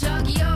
저기요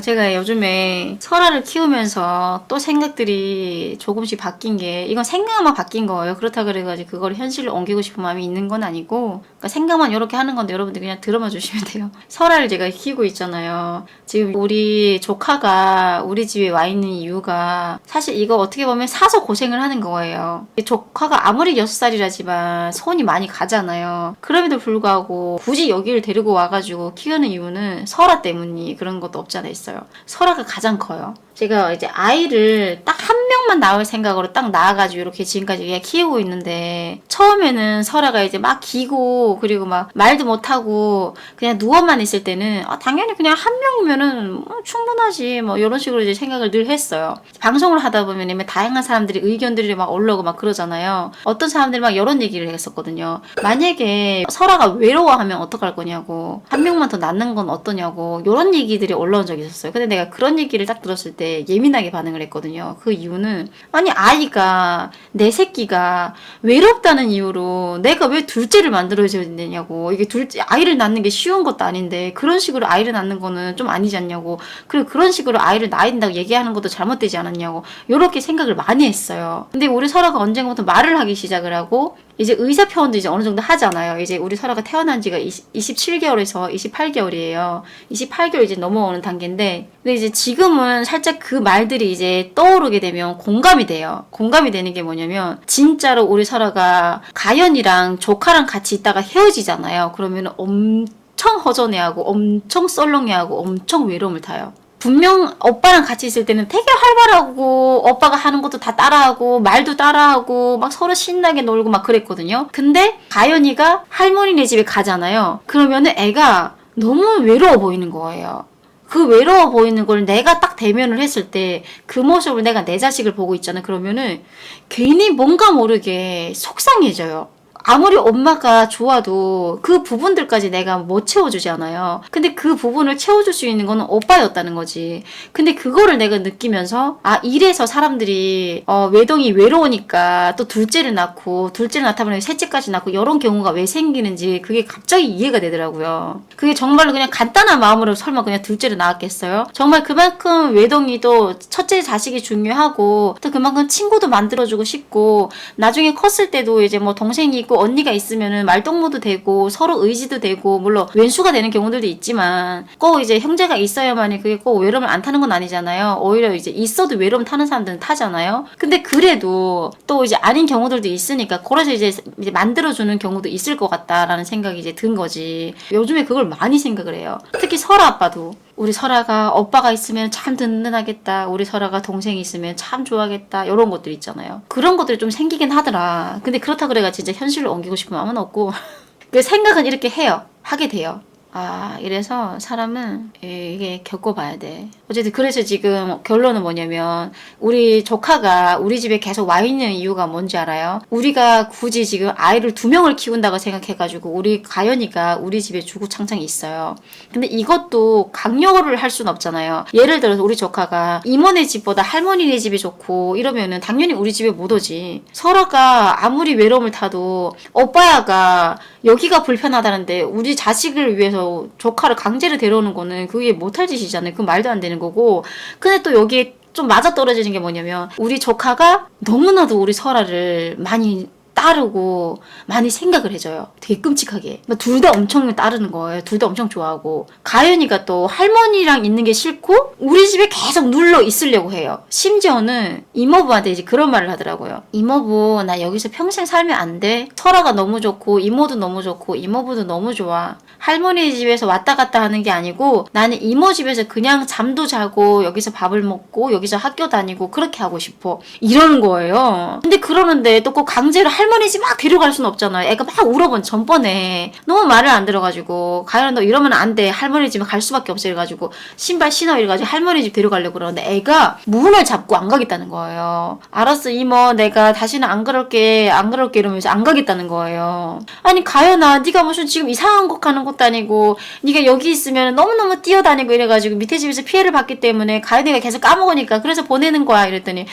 제가 요즘에 설아를 키우면서 또 생각들이 조금씩 바뀐 게 이건 생각만 바뀐 거예요. 그렇다 그래가지고 그걸 현실로 옮기고 싶은 마음이 있는 건 아니고 그러니까 생각만 이렇게 하는 건데 여러분들 그냥 들어만 주시면 돼요. 설아를 제가 키우고 있잖아요. 지금 우리 조카가 우리 집에 와 있는 이유가 사실 이거 어떻게 보면 사서 고생을 하는 거예요. 조카가 아무리 6살이라지만 손이 많이 가잖아요. 그럼에도 불구하고 굳이 여기를 데리고 와가지고 키우는 이유는 설아 때문이 그런 것도 없잖아 있어요. 설아가 가장 커요. 제가 이제 아이를 딱 한 명만 낳을 생각으로 딱 낳아가지고 이렇게 지금까지 얘 키우고 있는데 처음에는 설아가 이제 막 기고 그리고 막 말도 못하고 그냥 누워만 있을 때는 아, 당연히 그냥 한 명이면은 뭐 충분하지 뭐 이런 식으로 이제 생각을 늘 했어요. 방송을 하다 보면 다양한 사람들이 의견들이 막 올라오고 막 그러잖아요. 어떤 사람들이 막 이런 얘기를 했었거든요. 만약에 설아가 외로워하면 어떡할 거냐고 한 명만 더 낳는 건 어떠냐고 이런 얘기들이 올라온 적이 있었어요. 근데 내가 그런 얘기를 딱 들었을 때 예민하게 반응을 했거든요. 그 이유는 아니 아이가 내 새끼가 외롭다는 이유로 내가 왜 둘째를 만들어줘야 되냐고 이게 둘째 아이를 낳는 게 쉬운 것도 아닌데 그런 식으로 아이를 낳는 거는 좀 아니지 않냐고 그리고 그런 식으로 아이를 낳아야 된다고 얘기하는 것도 잘못되지 않았냐고 이렇게 생각을 많이 했어요. 근데 우리 설아가 언젠가부터 말을 하기 시작을 하고 이제 의사 표현도 이제 어느 정도 하잖아요. 이제 우리 설아가 태어난 지가 20, 27개월에서 28개월이에요. 28개월 이제 넘어오는 단계인데, 근데 이제 지금은 살짝 그 말들이 이제 떠오르게 되면 공감이 돼요. 공감이 되는 게 뭐냐면, 진짜로 우리 설아가 가연이랑 조카랑 같이 있다가 헤어지잖아요. 그러면 엄청 허전해하고, 엄청 썰렁해하고, 엄청 외로움을 타요. 분명 오빠랑 같이 있을 때는 되게 활발하고 오빠가 하는 것도 다 따라하고 말도 따라하고 막 서로 신나게 놀고 막 그랬거든요. 근데 가연이가 할머니네 집에 가잖아요. 그러면은 애가 너무 외로워 보이는 거예요. 그 외로워 보이는 걸 내가 딱 대면을 했을 때 그 모습을 내가 내 자식을 보고 있잖아. 그러면은 괜히 뭔가 모르게 속상해져요. 아무리 엄마가 좋아도 그 부분들까지 내가 못 채워주잖아요. 근데 그 부분을 채워줄 수 있는 거는 오빠였다는 거지. 근데 그거를 내가 느끼면서 아 이래서 사람들이 어, 외동이 외로우니까 또 둘째를 낳고 둘째를 낳다 보니 셋째까지 낳고 이런 경우가 왜 생기는지 그게 갑자기 이해가 되더라고요. 그게 정말로 그냥 간단한 마음으로 설마 그냥 둘째를 낳았겠어요? 정말 그만큼 외동이도 첫째 자식이 중요하고 또 그만큼 친구도 만들어주고 싶고 나중에 컸을 때도 이제 뭐 동생이 있고 언니가 있으면은 말동무도 되고 서로 의지도 되고 물론 왼수가 되는 경우들도 있지만 꼭 이제 형제가 있어야만이 그게 꼭 외로움을 안 타는 건 아니잖아요. 오히려 이제 있어도 외로움 타는 사람들은 타잖아요. 근데 그래도 또 이제 아닌 경우들도 있으니까 그래서 이제, 이제 만들어주는 경우도 있을 것 같다라는 생각이 이제 든 거지. 요즘에 그걸 많이 생각을 해요. 특히 설아 아빠도 우리 설아가 오빠가 있으면 참 든든하겠다. 우리 설아가 동생이 있으면 참 좋아하겠다. 이런 것들 있잖아요. 그런 것들이 좀 생기긴 하더라. 근데 그렇다 그래가 진짜 현실로 옮기고 싶은 마음은 없고 그 생각은 이렇게 해요. 하게 돼요. 아, 이래서 사람은 예, 이게 겪어봐야 돼. 어쨌든 그래서 지금 결론은 뭐냐면 우리 조카가 우리 집에 계속 와 있는 이유가 뭔지 알아요? 우리가 굳이 지금 아이를 두 명을 키운다고 생각해가지고 우리 가연이가 우리 집에 주구창창 있어요. 근데 이것도 강요를 할 수는 없잖아요. 예를 들어서 우리 조카가 이모네 집보다 할머니네 집이 좋고 이러면은 당연히 우리 집에 못 오지. 설아가 아무리 외로움을 타도 오빠야가 여기가 불편하다는데 우리 자식을 위해 서 조카를 강제로 데려오는 거는 그게 못할 짓이잖아요. 그 말도 안 되는 거고. 근데 또 여기에 좀 맞아 떨어지는 게 뭐냐면 우리 조카가 너무나도 우리 설아를 많이 따르고 많이 생각을 해줘요. 되게 끔찍하게. 둘 다 엄청 따르는 거예요. 둘 다 엄청 좋아하고. 가연이가 또 할머니랑 있는 게 싫고 우리 집에 계속 눌러 있으려고 해요. 심지어는 이모부한테 이제 그런 말을 하더라고요. 이모부 나 여기서 평생 살면 안 돼. 설아가 너무 좋고 이모도 너무 좋고 이모부도 너무 좋아. 할머니 집에서 왔다 갔다 하는 게 아니고 나는 이모 집에서 그냥 잠도 자고 여기서 밥을 먹고 여기서 학교 다니고 그렇게 하고 싶어. 이러는 거예요. 근데 그러는데 또 꼭 강제로 할머니 집 막 데려갈 수는 없잖아요. 애가 막 울어본 전번에 너무 말을 안 들어가지고 가연아 너 이러면 안 돼. 할머니 집에 갈 수밖에 없어 이래가지고 신발 신어 이래가지고 할머니 집 데려가려고 그러는데 애가 문을 잡고 안 가겠다는 거예요. 알았어 이모 내가 다시는 안 그럴게 안 그럴게 이러면서 안 가겠다는 거예요. 아니 가연아 네가 무슨 지금 이상한 곳 가는 것도 아니고 네가 여기 있으면 너무너무 뛰어다니고 이래가지고 밑에 집에서 피해를 받기 때문에 가연이가 계속 까먹으니까 그래서 보내는 거야 이랬더니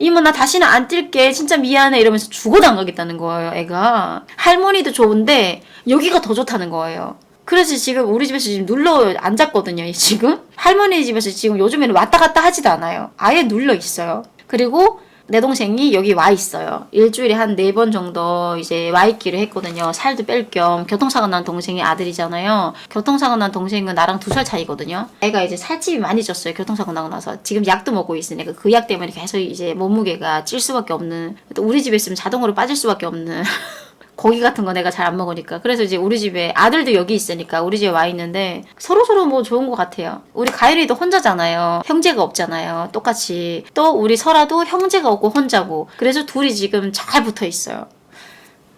이모 나 다시는 안 뛸게. 진짜 미안해. 이러면서 죽어당가겠다는 거예요 애가. 할머니도 좋은데 여기가 더 좋다는 거예요. 그래서 지금 우리 집에서 지금 눌러 앉았거든요 지금. 할머니 집에서 지금 요즘에는 왔다 갔다 하지도 않아요. 아예 눌러 있어요. 그리고 내 동생이 여기 와 있어요. 일주일에 한 네 번 정도 이제 와 있기로 했거든요. 살도 뺄 겸 교통사고 난 동생이 아들이잖아요. 교통사고 난 동생은 나랑 두 살 차이거든요. 애가 이제 살집이 많이 쪘어요. 교통사고 나고 나서 지금 약도 먹고 있으니까 그 약 때문에 계속 이제 몸무게가 찔 수밖에 없는. 또 우리 집에 있으면 자동으로 빠질 수밖에 없는. 고기 같은 거 내가 잘 안 먹으니까 그래서 이제 우리 집에 아들도 여기 있으니까 우리 집에 와 있는데 서로 서로 뭐 좋은 것 같아요. 우리 가일이도 혼자잖아요. 형제가 없잖아요. 똑같이 또 우리 설아도 형제가 없고 혼자고 그래서 둘이 지금 잘 붙어 있어요.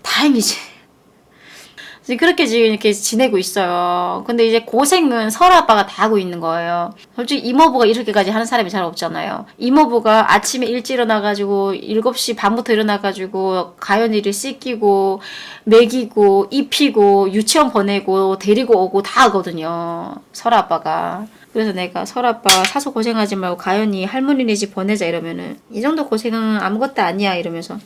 다행이지. 지금 그렇게 지금 이렇게 지내고 있어요. 근데 이제 고생은 설아 아빠가 다 하고 있는 거예요. 솔직히 이모부가 이렇게까지 하는 사람이 잘 없잖아요. 이모부가 아침에 일찍 일어나가지고 7시 반부터 일어나가지고 가연이를 씻기고 먹이고 입히고 유치원 보내고 데리고 오고 다 하거든요. 설아 아빠가. 그래서 내가 설아 아빠 사서 고생하지 말고 가연이 할머니네 집 보내자 이러면은 이 정도 고생은 아무것도 아니야 이러면서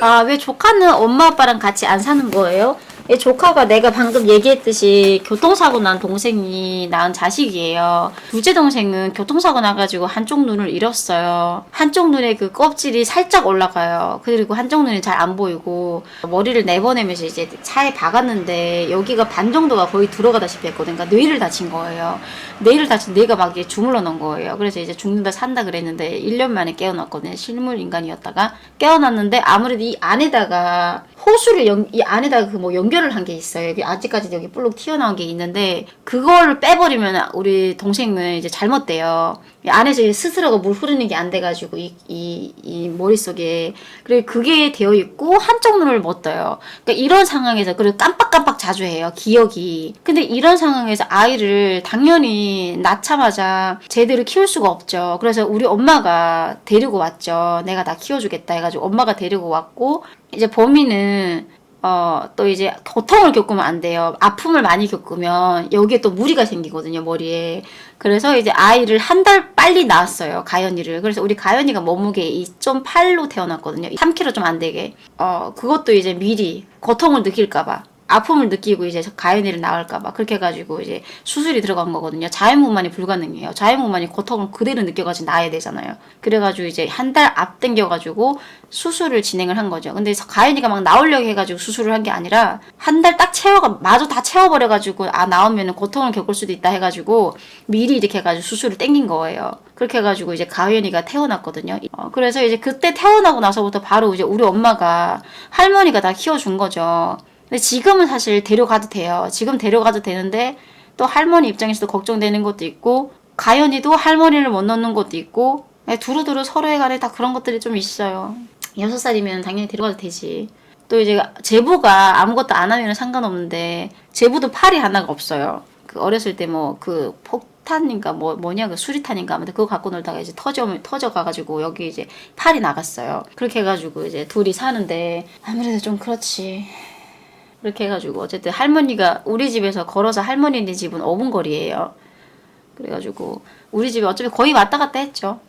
아, 왜 조카는 엄마 아빠랑 같이 안 사는 거예요? 이 조카가 내가 방금 얘기했듯이 교통사고 난 동생이 낳은 자식이에요. 둘째 동생은 교통사고 나가지고 한쪽 눈을 잃었어요. 한쪽 눈에 그 껍질이 살짝 올라가요. 그리고 한쪽 눈이 잘 안 보이고 머리를 내보내면서 이제 차에 박았는데 여기가 반 정도가 거의 들어가다시피 했거든. 그러니까 뇌를 다친 거예요. 뇌를 다친 뇌가 막 이제 주물러 놓은 거예요. 그래서 이제 죽는다 산다 그랬는데 1년 만에 깨어났거든요. 실물 인간이었다가 깨어났는데 아무래도 이 안에다가 호수를 연, 이 안에다가 그 뭐 연결을 한 게 있어요. 여기 아직까지 여기 볼록 튀어나온 게 있는데 그걸 빼버리면 우리 동생은 이제 잘못돼요. 이 안에서 스스로가 물 흐르는 게 안 돼가지고 이, 이, 이 머릿속에 그래 그게 되어 있고 한쪽 눈을 못 떠요. 그러니까 이런 상황에서 그리고 깜빡깜빡 자주 해요. 기억이. 근데 이런 상황에서 아이를 당연히 낳자마자 제대로 키울 수가 없죠. 그래서 우리 엄마가 데리고 왔죠. 내가 나 키워주겠다 해가지고 엄마가 데리고 왔고 이제 범인은 어, 또 이제 고통을 겪으면 안 돼요. 아픔을 많이 겪으면 여기에 또 무리가 생기거든요, 머리에. 그래서 이제 아이를 한 달 빨리 낳았어요, 가연이를. 그래서 우리 가연이가 몸무게 2.8로 태어났거든요. 3kg 좀 안 되게. 어, 그것도 이제 미리 고통을 느낄까봐. 아픔을 느끼고 이제 가연이를 낳을까봐 그렇게 해가지고 이제 수술이 들어간 거거든요. 자연분만이 불가능해요. 자연분만이 고통을 그대로 느껴가지고 낳아야 되잖아요. 그래가지고 이제 한 달 앞당겨가지고 수술을 진행을 한 거죠. 근데 가연이가 막 나오려고 해가지고 수술을 한 게 아니라 한 달 딱 채워가 마저 다 채워버려가지고 아 나오면은 고통을 겪을 수도 있다 해가지고 미리 이렇게 해가지고 수술을 땡긴 거예요. 그렇게 해가지고 이제 가연이가 태어났거든요. 어, 그래서 이제 그때 태어나고 나서부터 바로 이제 우리 엄마가 할머니가 다 키워준 거죠. 근데 지금은 사실 데려가도 돼요. 지금 데려가도 되는데 또 할머니 입장에서도 걱정되는 것도 있고 가연이도 할머니를 못 넣는 것도 있고 네, 두루두루 서로의 간에 다 그런 것들이 좀 있어요. 여섯 살이면 당연히 데려가도 되지. 또 이제 제부가 아무것도 안 하면 상관없는데 제부도 팔이 하나가 없어요. 그 어렸을 때 뭐 그 폭탄인가 뭐 뭐냐 그 수리탄인가 아무튼 그거 갖고 놀다가 이제 터져 터져 가가지고 여기 이제 팔이 나갔어요. 그렇게 해가지고 이제 둘이 사는데 아무래도 좀 그렇지. 그렇게 해가지고 어쨌든 할머니가 우리 집에서 걸어서 할머니네 집은 5분 거리예요. 그래가지고 우리 집에 어차피 거의 왔다 갔다 했죠.